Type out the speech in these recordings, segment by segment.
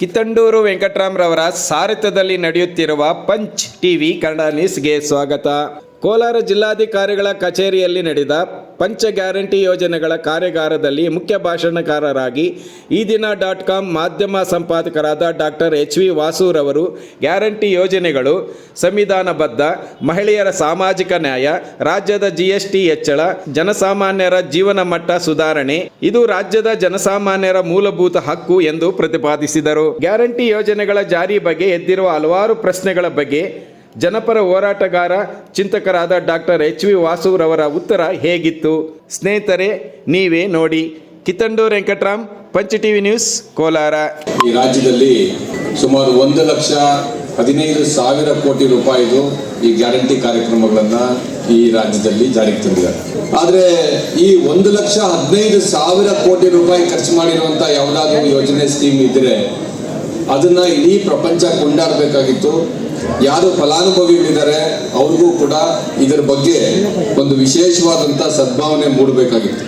ಕಿತ್ತಂಡೂರು ವೆಂಕಟರಾಮ್ರವರ ಸಾರಥ್ಯದಲ್ಲಿ ನಡೆಯುತ್ತಿರುವ punch TV Kannada ನ್ಯೂಸ್ಗೆ ಸ್ವಾಗತ. ಕೋಲಾರ ಜಿಲ್ಲಾಧಿಕಾರಿಗಳ ಕಚೇರಿಯಲ್ಲಿ ನಡೆದ ಪಂಚ ಗ್ಯಾರಂಟಿ ಯೋಜನೆಗಳ ಕಾರ್ಯಾಗಾರದಲ್ಲಿ ಮುಖ್ಯ ಭಾಷಣಕಾರರಾಗಿ ಈ ದಿನ ಡಾಟ್ ಕಾಮ್ ಮಾಧ್ಯಮ ಸಂಪಾದಕರಾದ ಡಾಕ್ಟರ್ ಎಚ್ ವಿ ವಾಸೂರವರು ಗ್ಯಾರಂಟಿ ಯೋಜನೆಗಳು, ಸಂವಿಧಾನಬದ್ಧ, ಮಹಿಳೆಯರ ಸಾಮಾಜಿಕ ನ್ಯಾಯ, ರಾಜ್ಯದ ಜಿಎಸ್ಟಿ ಹೆಚ್ಚಳ, ಜನಸಾಮಾನ್ಯರ ಜೀವನ ಮಟ್ಟ ಸುಧಾರಣೆ, ಇದು ರಾಜ್ಯದ ಜನಸಾಮಾನ್ಯರ ಮೂಲಭೂತ ಹಕ್ಕು ಎಂದು ಪ್ರತಿಪಾದಿಸಿದರು. ಗ್ಯಾರಂಟಿ ಯೋಜನೆಗಳ ಜಾರಿ ಬಗ್ಗೆ ಎದ್ದಿರುವ ಹಲವಾರು ಪ್ರಶ್ನೆಗಳ ಬಗ್ಗೆ ಜನಪರ ಹೋರಾಟಗಾರ ಚಿಂತಕರಾದ ಡಾಕ್ಟರ್ ಎಚ್ ವಿ ವಾಸುರವರ ಉತ್ತರ ಹೇಗಿತ್ತು? ಸ್ನೇಹಿತರೆ, ನೀವೇ ನೋಡಿ ಕಿತ್ತಂಡೂರು ವೆಂಕಟರಾಮ್, ಪಂಚ ಟಿವಿ ನ್ಯೂಸ್, ಕೋಲಾರ. ಈ ರಾಜ್ಯದಲ್ಲಿ ಸುಮಾರು ಒಂದು ಲಕ್ಷ ಹದಿನೈದು ಸಾವಿರ ಕೋಟಿ ರೂಪಾಯಿದು ಈ ಗ್ಯಾರಂಟಿ ಕಾರ್ಯಕ್ರಮಗಳನ್ನ ಈ ರಾಜ್ಯದಲ್ಲಿ ಜಾರಿಗೆ ತಂದಿದ್ದಾರೆ. ಆದ್ರೆ ಈ ಒಂದು ಲಕ್ಷ ಹದಿನೈದು ಸಾವಿರ ಕೋಟಿ ರೂಪಾಯಿ ಖರ್ಚು ಮಾಡಿರುವಂತ ಯಾವುದಾದ್ರೂ ಯೋಜನೆ, ಸ್ಕೀಮ್ ಇದ್ರೆ ಅದನ್ನ ಇಡೀ ಪ್ರಪಂಚ ಕೊಂಡಾಡಬೇಕಾಗಿತ್ತು. ಯಾರು ಫಲಾನುಭವಿಗಳಿದ್ದಾರೆ, ಅವ್ರಿಗೂ ಕೂಡ ಇದರ ಬಗ್ಗೆ ಒಂದು ವಿಶೇಷವಾದಂತ ಸದ್ಭಾವನೆ ಮೂಡಬೇಕಾಗಿತ್ತು.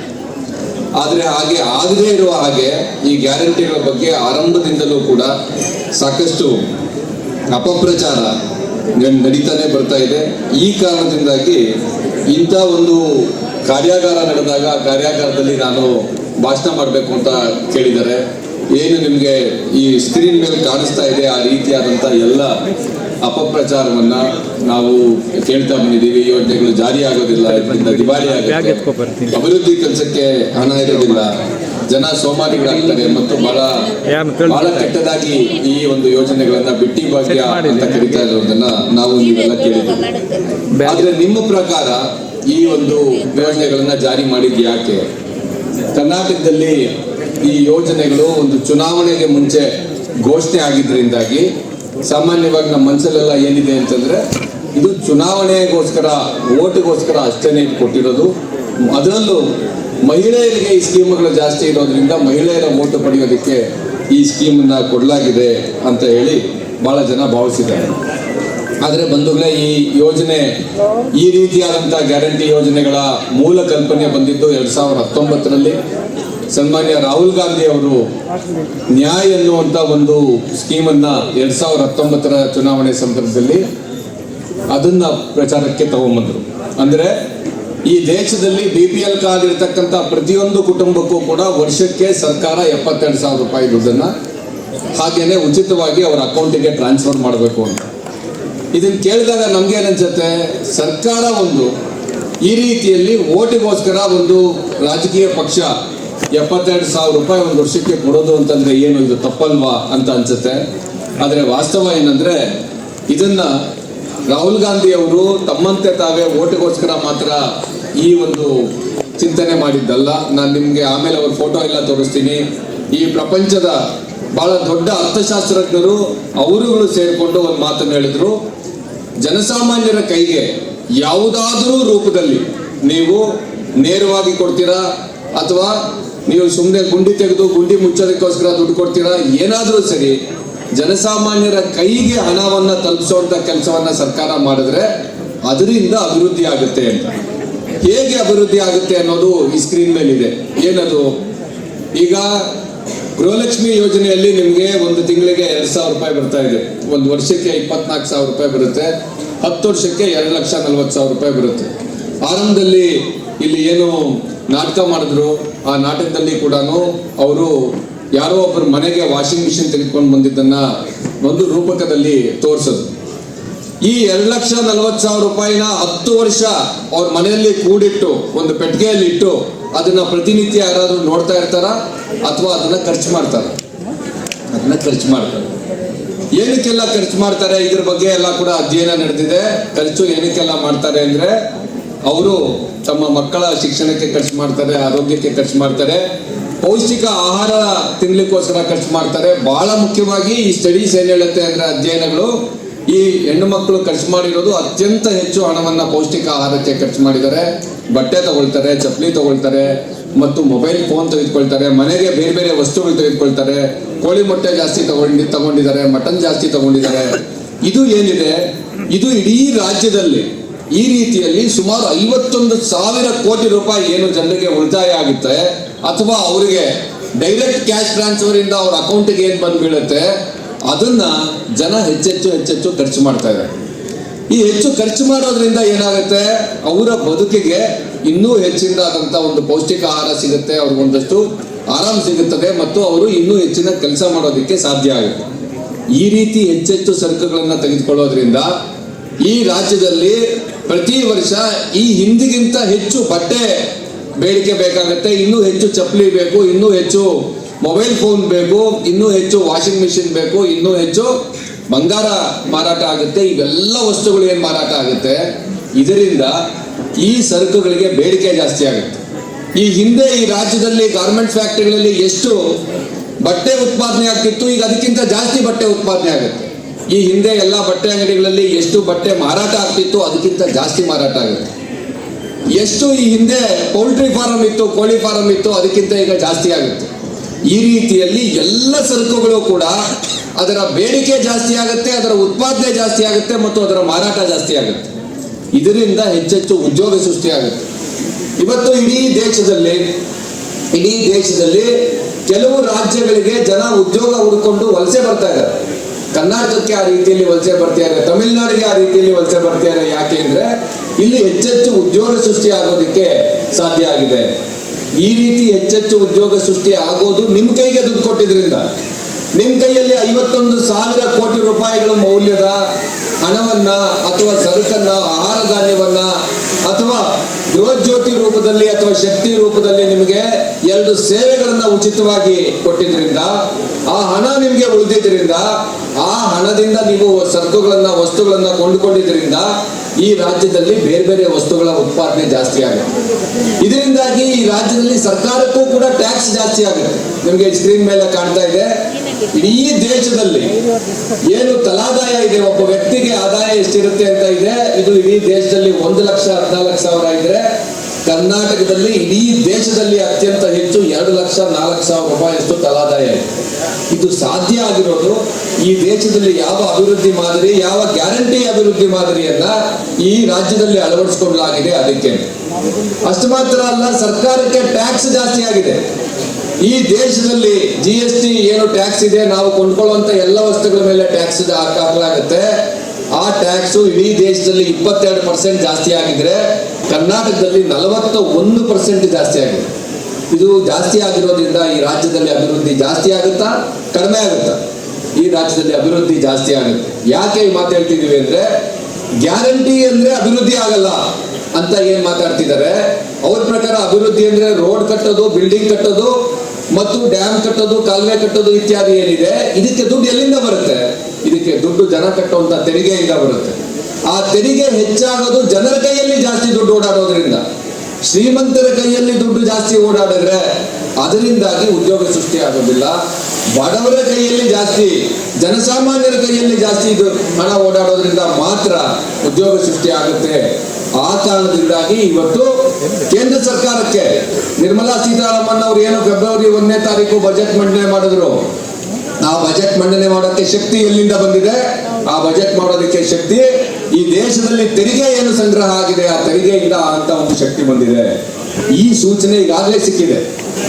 ಆದರೆ ಹಾಗೆ ಆಗದೇ ಇರುವ ಹಾಗೆ ಈ ಗ್ಯಾರಂಟಿಗಳ ಬಗ್ಗೆ ಆರಂಭದಿಂದಲೂ ಕೂಡ ಸಾಕಷ್ಟು ಅಪಪ್ರಚಾರ ನಡೀತಾನೆ ಬರ್ತಾ ಇದೆ. ಈ ಕಾರಣದಿಂದಾಗಿ ಇಂಥ ಒಂದು ಕಾರ್ಯಾಗಾರ ನಡೆದಾಗ ಆ ಕಾರ್ಯಾಗಾರದಲ್ಲಿ ನಾನು ಭಾಷಣ ಮಾಡಬೇಕು ಅಂತ ಕೇಳಿದ್ದಾರೆ ಏನು ನಿಮಗೆ ಈ ಸ್ಕ್ರೀನ್ ಮೇಲೆ ಕಾಣಿಸ್ತಾ ಇದೆ ಆ ರೀತಿಯಾದಂಥ ಎಲ್ಲ ಅಪಪ್ರಚಾರವನ್ನ ನಾವು ಕೇಳ್ತಾ ಬಂದಿದ್ದೀವಿ. ಯೋಜನೆಗಳು ಜಾರಿ ಆಗೋದಿಲ್ಲ ಇದರಿಂದ ದಿವಾಳಿ ಆಗುತ್ತೆ. ಅಭಿವೃದ್ಧಿ ಕೆಲಸಕ್ಕೆ ಹಣ ಇರೋದಿಲ್ಲ ಜನ ಸೋಮಾರಿಗಳಾಗ್ತಾರೆ ಮತ್ತು ಬಹಳ ಬಹಳ ಕೆಟ್ಟದಾಗಿ ಈ ಒಂದು ಯೋಜನೆಗಳನ್ನ ಬಿಟ್ಟಿ ಭಾಗ್ಯ ಅಂತ ಕರಿತಾ ಇರೋದನ್ನ ನಾವು ನೀವೆಲ್ಲ ಕೇಳಿದ್ದೀವಿ. ಆದ್ರೆ ನಿಮ್ಮ ಪ್ರಕಾರ ಈ ಒಂದು ಯೋಜನೆಗಳನ್ನ ಜಾರಿ ಮಾಡಿದ್ ಯಾಕೆ? ಕರ್ನಾಟಕದಲ್ಲಿ ಈ ಯೋಜನೆಗಳು ಒಂದು ಚುನಾವಣೆಗೆ ಮುಂಚೆ ಘೋಷಣೆ ಆಗಿದ್ರಿಂದಾಗಿ ಸಾಮಾನ್ಯವಾಗಿ ನಮ್ಮ ಮನಸ್ಸಲ್ಲೆಲ್ಲ ಏನಿದೆ ಅಂತಂದ್ರೆ, ಇದು ಚುನಾವಣೆಗೋಸ್ಕರ ಓಟಿಗೋಸ್ಕರ ಅಷ್ಟೇ ಕೊಟ್ಟಿರೋದು ಅದರಲ್ಲೂ ಮಹಿಳೆಯರಿಗೆ ಈ ಸ್ಕೀಮ್ಗಳು ಜಾಸ್ತಿ ಇರೋದ್ರಿಂದ ಮಹಿಳೆಯರ ಓಟು ಪಡೆಯೋದಕ್ಕೆ ಈ ಸ್ಕೀಮನ್ನ ಕೊಡಲಾಗಿದೆ ಅಂತ ಹೇಳಿ ಬಹಳ ಜನ ಭಾವಿಸಿದ್ದಾರೆ. ಆದರೆ ಬಂಧುಗಳೇ, ಈ ಯೋಜನೆ, ಈ ರೀತಿಯಾದಂಥ ಗ್ಯಾರಂಟಿ ಯೋಜನೆಗಳ ಮೂಲ ಕಲ್ಪನೆ ಬಂದಿದ್ದು ಎರಡು ಸಾವಿರದ ಹತ್ತೊಂಬತ್ತರಲ್ಲಿ. ಸನ್ಮಾನ್ಯ ರಾಹುಲ್ ಗಾಂಧಿ ಅವರು ನ್ಯಾಯ್ ಎನ್ನುವಂತ ಒಂದು ಸ್ಕೀಮನ್ನ ಎರಡ್ ಸಾವಿರದ ಹತ್ತೊಂಬತ್ತರ ಚುನಾವಣೆ ಸಂದರ್ಭದಲ್ಲಿ ಅದನ್ನ ಪ್ರಚಾರಕ್ಕೆ ತಗೊಂಬಂದ್ರು. ಅಂದ್ರೆ ಈ ದೇಶದಲ್ಲಿ ಬಿ ಪಿ ಎಲ್ ಕಾರ್ಡ್ ಇರತಕ್ಕಂತ ಪ್ರತಿಯೊಂದು ಕುಟುಂಬಕ್ಕೂ ಕೂಡ ವರ್ಷಕ್ಕೆ ಸರ್ಕಾರ ಎಪ್ಪತ್ತೆರಡು ಸಾವಿರ ರೂಪಾಯಿ ದುಡ್ಡನ್ನ ಹಾಗೇನೆ ಉಚಿತವಾಗಿ ಅವರ ಅಕೌಂಟಿಗೆ ಟ್ರಾನ್ಸ್ಫರ್ ಮಾಡಬೇಕು ಅಂತ. ಇದನ್ನ ಕೇಳಿದಾಗ ನಮ್ಗೆ ಅನ್ಸುತ್ತೆ ಸರ್ಕಾರ ಒಂದು ಈ ರೀತಿಯಲ್ಲಿ ಓಟಿಗೋಸ್ಕರ ಒಂದು ರಾಜಕೀಯ ಪಕ್ಷ ಎಪ್ಪತ್ತೆರಡು ಸಾವಿರ ರೂಪಾಯಿ ಒಂದು ವರ್ಷಕ್ಕೆ ಕೊಡೋದು ಅಂತಂದ್ರೆ ಏನು, ಇದು ತಪ್ಪಲ್ವಾ ಅಂತ ಅನ್ಸುತ್ತೆ. ಆದರೆ ವಾಸ್ತವ ಏನಂದ್ರೆ, ಇದನ್ನ ರಾಹುಲ್ ಗಾಂಧಿ ಅವರು ತಮ್ಮಂತೆ ತಾವೇ ಓಟಿಗೋಸ್ಕರ ಮಾತ್ರ ಈ ಒಂದು ಚಿಂತನೆ ಮಾಡಿದ್ದಲ್ಲ. ನಾನು ನಿಮ್ಗೆ ಆಮೇಲೆ ಅವ್ರ ಫೋಟೋ ಎಲ್ಲ ತೋರಿಸ್ತೀನಿ. ಈ ಪ್ರಪಂಚದ ಬಹಳ ದೊಡ್ಡ ಅರ್ಥಶಾಸ್ತ್ರಜ್ಞರು ಅವರುಗಳು ಸೇರಿಕೊಂಡು ಒಂದು ಮಾತನ್ನು ಹೇಳಿದ್ರು. ಜನಸಾಮಾನ್ಯರ ಕೈಗೆ ಯಾವುದಾದರೂ ರೂಪದಲ್ಲಿ ನೀವು ನೇರವಾಗಿ ಕೊಡ್ತೀರಾ ಅಥವಾ ನೀವು ಸುಮ್ಮನೆ ಗುಂಡಿ ತೆಗೆದು ಗುಂಡಿ ಮುಚ್ಚೋದಕ್ಕೋಸ್ಕರ ದುಡ್ಡು ಕೊಡ್ತೀರಾ? ಏನಾದರೂ ಸರಿ. ಜನಸಾಮಾನ್ಯರ ಕೈಗೆ ಹಣವನ್ನ ತಲುಪಿಸುವಂತ ಕೆಲಸವನ್ನ ಸರ್ಕಾರ ಮಾಡಿದ್ರೆ ಅದರಿಂದ ಅಭಿವೃದ್ಧಿ ಆಗುತ್ತೆ ಅಂತ. ಹೇಗೆ ಅಭಿವೃದ್ಧಿ ಆಗುತ್ತೆ ಅನ್ನೋದು ಈ ಸ್ಕ್ರೀನ್ ಮೇಲಿದೆ. ಏನದು? ಈಗ ಗೃಹಲಕ್ಷ್ಮಿ ಯೋಜನೆಯಲ್ಲಿ ನಿಮಗೆ ಒಂದು ತಿಂಗಳಿಗೆ ಎರಡು ಸಾವಿರ ರೂಪಾಯಿ ಬರ್ತಾ ಇದೆ. ಒಂದು ವರ್ಷಕ್ಕೆ ಇಪ್ಪತ್ನಾಲ್ಕು ಸಾವಿರ ರೂಪಾಯಿ ಬರುತ್ತೆ. ಹತ್ತು ವರ್ಷಕ್ಕೆ ಎರಡು ಲಕ್ಷ ನಲ್ವತ್ತು ಸಾವಿರ ರೂಪಾಯಿ ಬರುತ್ತೆ. ಆರಂಭದಲ್ಲಿ ಇಲ್ಲಿ ಏನು ನಾಟಕ ಮಾಡಿದ್ರು. ಆ ನಾಟಕದಲ್ಲಿ ಕೂಡ ಅವರು ಯಾರೋ ಒಬ್ಬರು ಮನೆಗೆ ವಾಷಿಂಗ್ ಮಿಷಿನ್ ತೆಗೆದುಕೊಂಡು ಬಂದಿದ್ದನ್ನ ಒಂದು ರೂಪಕದಲ್ಲಿ ತೋರಿಸೋದು. ಈ ಎರಡು ಲಕ್ಷ ನಲವತ್ತು ಸಾವಿರ ರೂಪಾಯಿನ ಹತ್ತು ವರ್ಷ ಅವ್ರ ಮನೆಯಲ್ಲಿ ಕೂಡಿಟ್ಟು, ಒಂದು ಪೆಟ್ಟಿಗೆಯಲ್ಲಿ ಇಟ್ಟು ಅದನ್ನ ಪ್ರತಿನಿತ್ಯ ಯಾರಾದ್ರೂ ನೋಡ್ತಾ ಇರ್ತಾರ? ಅಥವಾ ಅದನ್ನ ಖರ್ಚು ಮಾಡ್ತಾರ? ಅದನ್ನ ಖರ್ಚು ಮಾಡ್ತಾರೆ. ಏನಕ್ಕೆಲ್ಲ ಖರ್ಚು ಮಾಡ್ತಾರೆ? ಇದ್ರ ಬಗ್ಗೆ ಎಲ್ಲ ಕೂಡ ಅಧ್ಯಯನ ನಡೆದಿದೆ. ಖರ್ಚು ಏನಕ್ಕೆಲ್ಲ ಮಾಡ್ತಾರೆ ಅಂದ್ರೆ ಅವರು ತಮ್ಮ ಮಕ್ಕಳ ಶಿಕ್ಷಣಕ್ಕೆ ಖರ್ಚು ಮಾಡ್ತಾರೆ, ಆರೋಗ್ಯಕ್ಕೆ ಖರ್ಚು ಮಾಡ್ತಾರೆ, ಪೌಷ್ಟಿಕ ಆಹಾರ ತಿನ್ಲಿಕ್ಕೋಸ್ಕರ ಖರ್ಚು ಮಾಡ್ತಾರೆ. ಬಹಳ ಮುಖ್ಯವಾಗಿ ಈ ಸ್ಟಡೀಸ್ ಏನ್ ಹೇಳುತ್ತೆ ಅಂದ್ರೆ ಅಧ್ಯಯನಗಳು ಈ ಹೆಣ್ಣು ಮಕ್ಕಳು ಖರ್ಚು ಮಾಡಿರೋದು ಅತ್ಯಂತ ಹೆಚ್ಚು ಹಣವನ್ನ ಪೌಷ್ಟಿಕ ಆಹಾರಕ್ಕೆ ಖರ್ಚು ಮಾಡಿದ್ದಾರೆ. ಬಟ್ಟೆ ತಗೊಳ್ತಾರೆ, ಚಪ್ಪಲಿ ತಗೊಳ್ತಾರೆ, ಮತ್ತು ಮೊಬೈಲ್ ಫೋನ್ ತೆಗೆದುಕೊಳ್ತಾರೆ, ಮನೆಗೆ ಬೇರೆ ಬೇರೆ ವಸ್ತುಗಳು ತೆಗೆದುಕೊಳ್ತಾರೆ, ಕೋಳಿ ಮೊಟ್ಟೆ ಜಾಸ್ತಿ ತಗೊಂಡಿ, ತಗೊಂಡಿದ್ದಾರೆ, ಮಟನ್ ಜಾಸ್ತಿ ತಗೊಂಡಿದ್ದಾರೆ. ಇದು ಏನಿದೆ? ಇದು ಇಡೀ ರಾಜ್ಯದಲ್ಲಿ ಈ ರೀತಿಯಲ್ಲಿ ಸುಮಾರು ಐವತ್ತೊಂದು ಸಾವಿರ ಕೋಟಿ ರೂಪಾಯಿ ಏನು ಜನರಿಗೆ ಉಳಿತಾಯ ಆಗುತ್ತೆ, ಅಥವಾ ಅವರಿಗೆ ಡೈರೆಕ್ಟ್ ಕ್ಯಾಶ್ ಟ್ರಾನ್ಸ್ಫರ್ ಇಂದ ಅವ್ರ ಅಕೌಂಟ್ಗೆ ಏನು ಬಂದ್ ಬೀಳುತ್ತೆ ಅದನ್ನ ಜನ ಹೆಚ್ಚೆಚ್ಚು ಹೆಚ್ಚೆಚ್ಚು ಖರ್ಚು ಮಾಡ್ತಾ ಇದ್ದಾರೆ ಈ ಹೆಚ್ಚು ಖರ್ಚು ಮಾಡೋದ್ರಿಂದ ಏನಾಗುತ್ತೆ, ಅವರ ಬದುಕಿಗೆ ಇನ್ನೂ ಹೆಚ್ಚಿನದಾದಂಥ ಒಂದು ಪೌಷ್ಟಿಕ ಆಹಾರ ಸಿಗುತ್ತೆ ಅವ್ರಿಗೊಂದಷ್ಟು ಆರಾಮ್ ಸಿಗುತ್ತದೆ, ಮತ್ತು ಅವರು ಇನ್ನೂ ಹೆಚ್ಚಿನ ಕೆಲಸ ಮಾಡೋದಕ್ಕೆ ಸಾಧ್ಯ ಆಗುತ್ತೆ. ಈ ರೀತಿ ಹೆಚ್ಚೆಚ್ಚು ಸರಕುಗಳನ್ನು ತೆಗೆದುಕೊಳ್ಳೋದ್ರಿಂದ ಈ ರಾಜ್ಯದಲ್ಲಿ ಪ್ರತಿ ವರ್ಷ ಈ ಹಿಂದಿಗಿಂತ ಹೆಚ್ಚು ಬಟ್ಟೆ ಬೇಡಿಕೆ ಬೇಕಾಗುತ್ತೆ. ಇನ್ನೂ ಹೆಚ್ಚು ಚಪ್ಪಲಿ ಬೇಕು, ಇನ್ನೂ ಹೆಚ್ಚು ಮೊಬೈಲ್ ಫೋನ್ ಬೇಕು, ಇನ್ನೂ ಹೆಚ್ಚು ವಾಷಿಂಗ್ ಮಿಷಿನ್ ಬೇಕು, ಇನ್ನೂ ಹೆಚ್ಚು ಬಂಗಾರ ಮಾರಾಟ ಆಗುತ್ತೆ. ಇವೆಲ್ಲ ವಸ್ತುಗಳು ಏನು ಮಾರಾಟ ಆಗುತ್ತೆ? ಇದರಿಂದ ಈ ಸರಕುಗಳಿಗೆ ಬೇಡಿಕೆ ಜಾಸ್ತಿ ಆಗುತ್ತೆ. ಈ ಹಿಂದೆ ಈ ರಾಜ್ಯದಲ್ಲಿ ಗಾರ್ಮೆಂಟ್ ಫ್ಯಾಕ್ಟರಿಗಳಲ್ಲಿ ಎಷ್ಟು ಬಟ್ಟೆ ಉತ್ಪಾದನೆ ಆಗ್ತಿತ್ತು, ಈಗ ಅದಕ್ಕಿಂತ ಜಾಸ್ತಿ ಬಟ್ಟೆ ಉತ್ಪಾದನೆ ಆಗುತ್ತೆ. ಈ ಹಿಂದೆ ಎಲ್ಲ ಬಟ್ಟೆ ಅಂಗಡಿಗಳಲ್ಲಿ ಎಷ್ಟು ಬಟ್ಟೆ ಮಾರಾಟ ಆಗ್ತಿತ್ತು ಅದಕ್ಕಿಂತ ಜಾಸ್ತಿ ಮಾರಾಟ ಆಗುತ್ತೆ. ಎಷ್ಟು ಈ ಹಿಂದೆ ಪೌಲ್ಟ್ರಿ ಫಾರಂ ಇತ್ತು, ಕೋಳಿ ಫಾರಂ ಇತ್ತು, ಅದಕ್ಕಿಂತ ಈಗ ಜಾಸ್ತಿ ಆಗುತ್ತೆ. ಈ ರೀತಿಯಲ್ಲಿ ಎಲ್ಲ ಸರಕುಗಳು ಕೂಡ ಅದರ ಬೇಡಿಕೆ ಜಾಸ್ತಿ ಆಗುತ್ತೆ, ಅದರ ಉತ್ಪಾದನೆ ಜಾಸ್ತಿ ಆಗುತ್ತೆ ಮತ್ತು ಅದರ ಮಾರಾಟ ಜಾಸ್ತಿ ಆಗುತ್ತೆ. ಇದರಿಂದ ಹೆಚ್ಚೆಚ್ಚು ಉದ್ಯೋಗ ಸೃಷ್ಟಿಯಾಗುತ್ತೆ ಇವತ್ತು ಇಡೀ ದೇಶದಲ್ಲಿ ಇಡೀ ದೇಶದಲ್ಲಿ ಕೆಲವು ರಾಜ್ಯಗಳಿಗೆ ಜನ ಉದ್ಯೋಗ ಹುಡುಕೊಂಡು ವಲಸೆ ಬರ್ತಾ ಇದ್ದಾರೆ. ಕರ್ನಾಟಕಕ್ಕೆ ಆ ರೀತಿಯಲ್ಲಿ ವಲಸೆ ಬರ್ತಿದ್ದಾರೆ, ತಮಿಳುನಾಡಿಗೆ ಆ ರೀತಿಯಲ್ಲಿ ವಲಸೆ ಬರ್ತಿದ್ದಾರೆ ಯಾಕೆ ಅಂದ್ರೆ ಇಲ್ಲಿ ಹೆಚ್ಚೆಚ್ಚು ಉದ್ಯೋಗ ಸೃಷ್ಟಿ ಆಗೋದಕ್ಕೆ ಸಾಧ್ಯ ಆಗಿದೆ. ಈ ರೀತಿ ಹೆಚ್ಚೆಚ್ಚು ಉದ್ಯೋಗ ಸೃಷ್ಟಿ ಆಗೋದು ನಿಮ್ ಕೈಗೆ ದುಡ್ಡು ಕೊಟ್ಟಿದ್ರಿಂದ. ನಿಮ್ ಕೈಯಲ್ಲಿ ಐವತ್ತೊಂದು ಸಾವಿರ ಕೋಟಿ ರೂಪಾಯಿಗಳ ಮೌಲ್ಯದ ಹಣವನ್ನ ಅಥವಾ ಸರಕನ್ನ, ಆಹಾರ ಧಾನ್ಯವನ್ನ ಅಥವಾ ಗೃಹಜ್ಯೋತಿ ರೂಪದಲ್ಲಿ ಅಥವಾ ಶಕ್ತಿ ರೂಪದಲ್ಲಿ ನಿಮಗೆ ಎರಡು ಸೇವೆಗಳನ್ನ ಉಚಿತವಾಗಿ ಕೊಟ್ಟಿದ್ರಿಂದ, ಆ ಹಣ ನಿಮಗೆ ಉಳಿದಿದ್ರಿಂದ, ಆ ಹಣದಿಂದ ನೀವು ಸರಕುಗಳನ್ನ, ವಸ್ತುಗಳನ್ನ ಕೊಂಡುಕೊಂಡಿದ್ರಿಂದ ಈ ರಾಜ್ಯದಲ್ಲಿ ಬೇರೆ ಬೇರೆ ವಸ್ತುಗಳ ಉತ್ಪಾದನೆ ಜಾಸ್ತಿ ಆಗುತ್ತೆ. ಇದರಿಂದಾಗಿ ಈ ರಾಜ್ಯದಲ್ಲಿ ಸರ್ಕಾರಕ್ಕೂ ಕೂಡ ಟ್ಯಾಕ್ಸ್ ಜಾಸ್ತಿ ಆಗುತ್ತೆ. ನಿಮಗೆ ಸ್ಕ್ರೀನ್ ಮೇಲೆ ಕಾಣ್ತಾ ಇದೆ. ಇಡೀ ದೇಶದಲ್ಲಿ ಏನು ತಲಾದಾಯ ಇದೆ, ಒಬ್ಬ ವ್ಯಕ್ತಿಗೆ ಆದಾಯ ಎಷ್ಟಿರುತ್ತೆ ಅಂತ ಇದೆ. ಇದು ಇಡೀ ದೇಶದಲ್ಲಿ ಒಂದು ಲಕ್ಷ ಹದಿನಾಲ್ಕು ಸಾವಿರ ಇದ್ರೆ ಕರ್ನಾಟಕದಲ್ಲಿ ಇಡೀ ದೇಶದಲ್ಲಿ ಅತ್ಯಂತ ಹೆಚ್ಚು ಎರಡು ಲಕ್ಷ, ನಾಲ್ಕು ಸಾವಿರ ರೂಪಾಯಿಯಷ್ಟು ತಲಾದಾಯ ಇದೆ. ಇದು ಸಾಧ್ಯ ಆಗಿರೋದು ಈ ದೇಶದಲ್ಲಿ ಯಾವ ಅಭಿವೃದ್ಧಿ ಮಾದರಿ, ಯಾವ ಗ್ಯಾರಂಟಿ ಅಭಿವೃದ್ಧಿ ಮಾದರಿಯನ್ನ ಈ ರಾಜ್ಯದಲ್ಲಿ ಅಳವಡಿಸಿಕೊಳ್ಳಲಾಗಿದೆ ಅದಕ್ಕೆ. ಅಷ್ಟು ಮಾತ್ರ ಅಲ್ಲ, ಸರ್ಕಾರಕ್ಕೆ ಟ್ಯಾಕ್ಸ್ ಜಾಸ್ತಿ ಆಗಿದೆ. ಈ ದೇಶದಲ್ಲಿ ಜಿ ಎಸ್ ಟಿ ಏನು ಟ್ಯಾಕ್ಸ್ ಇದೆ, ನಾವು ಕೊಂಡ್ಕೊಳ್ಳುವಂತ ಎಲ್ಲ ವಸ್ತುಗಳ ಮೇಲೆ ಟ್ಯಾಕ್ಸ್ ಹಾಕಲಾಗುತ್ತೆ. ಆ ಟ್ಯಾಕ್ಸ್ ಇಡೀ ದೇಶದಲ್ಲಿ ಇಪ್ಪತ್ತೆರಡು ಪರ್ಸೆಂಟ್ ಜಾಸ್ತಿ ಆಗಿದ್ರೆ ಕರ್ನಾಟಕದಲ್ಲಿ ನಲವತ್ತ ಒಂದು ಪರ್ಸೆಂಟ್ ಜಾಸ್ತಿ ಆಗಿದೆ. ಇದು ಜಾಸ್ತಿ ಆಗಿರೋದ್ರಿಂದ ಈ ರಾಜ್ಯದಲ್ಲಿ ಅಭಿವೃದ್ಧಿ ಜಾಸ್ತಿ ಆಗುತ್ತಾ? ಕಡಿಮೆ ಆಗುತ್ತಾ? ಈ ರಾಜ್ಯದಲ್ಲಿ ಅಭಿವೃದ್ಧಿ ಜಾಸ್ತಿ ಆಗುತ್ತೆ. ಯಾಕೆ ಈ ಮಾತು ಹೇಳ್ತಿದೀವಿ ಅಂದ್ರೆ ಗ್ಯಾರಂಟಿ ಅಂದ್ರೆ ಅಭಿವೃದ್ಧಿ ಆಗಲ್ಲ ಅಂತ ಏನ್ ಮಾತಾಡ್ತಿದ್ದಾರೆ? ಅವ್ರ ಪ್ರಕಾರ ಅಭಿವೃದ್ಧಿ ಅಂದ್ರೆ ರೋಡ್ ಕಟ್ಟೋದು ಬಿಲ್ಡಿಂಗ್ ಕಟ್ಟೋದು ಮತ್ತು ಡ್ಯಾಮ್ ಕಟ್ಟೋದು, ಕಾಲುವೆ ಕಟ್ಟೋದು ಇತ್ಯಾದಿ ಏನಿದೆ, ಇದಕ್ಕೆ ದುಡ್ಡು ಎಲ್ಲಿಂದ ಬರುತ್ತೆ? ಇದಕ್ಕೆ ದುಡ್ಡು ಜನ ಕಟ್ಟುವಂತ ತೆರಿಗೆಯಿಂದ ಬರುತ್ತೆ. ಆ ತೆರಿಗೆ ಹೆಚ್ಚಾಗೋದು ಜನರ ಕೈಯಲ್ಲಿ ಜಾಸ್ತಿ ದುಡ್ಡು ಓಡಾಡೋದ್ರಿಂದ. ಶ್ರೀಮಂತರ ಕೈಯಲ್ಲಿ ದುಡ್ಡು ಜಾಸ್ತಿ ಓಡಾಡಿದ್ರೆ ಅದರಿಂದಾಗಿ ಉದ್ಯೋಗ ಸೃಷ್ಟಿ ಆಗೋದಿಲ್ಲ ಬಡವರ ಕೈಯಲ್ಲಿ ಜಾಸ್ತಿ, ಜನಸಾಮಾನ್ಯರ ಕೈಯಲ್ಲಿ ಜಾಸ್ತಿ ಇದು ಹಣ ಓಡಾಡೋದ್ರಿಂದ ಮಾತ್ರ ಉದ್ಯೋಗ ಸೃಷ್ಟಿ ಆಗುತ್ತೆ ಆ ಕಾರಣದಿಂದಾಗಿ ಇವತ್ತು ಕೇಂದ್ರ ಸರ್ಕಾರಕ್ಕೆ ನಿರ್ಮಲಾ ಸೀತಾರಾಮನ್ ಅವರು ಏನು ಫೆಬ್ರವರಿ ಒಂದನೇ ತಾರೀಕು ಬಜೆಟ್ ಮಂಡನೆ ಮಾಡಿದ್ರು? ಆ ಬಜೆಟ್ ಮಂಡನೆ ಮಾಡೋಕ್ಕೆ ಶಕ್ತಿ ಎಲ್ಲಿಂದ ಬಂದಿದೆ? ಆ ಬಜೆಟ್ ಮಾಡೋದಕ್ಕೆ ಶಕ್ತಿ ಈ ದೇಶದಲ್ಲಿ ತೆರಿಗೆ ಏನು ಸಂಗ್ರಹ ಆಗಿದೆ, ಆ ತೆರಿಗೆಯಿಂದ ಅಂತ ಒಂದು ಶಕ್ತಿ ಬಂದಿದೆ. ಈ ಸೂಚನೆ ಈಗಾಗಲೇ ಸಿಕ್ಕಿದೆ.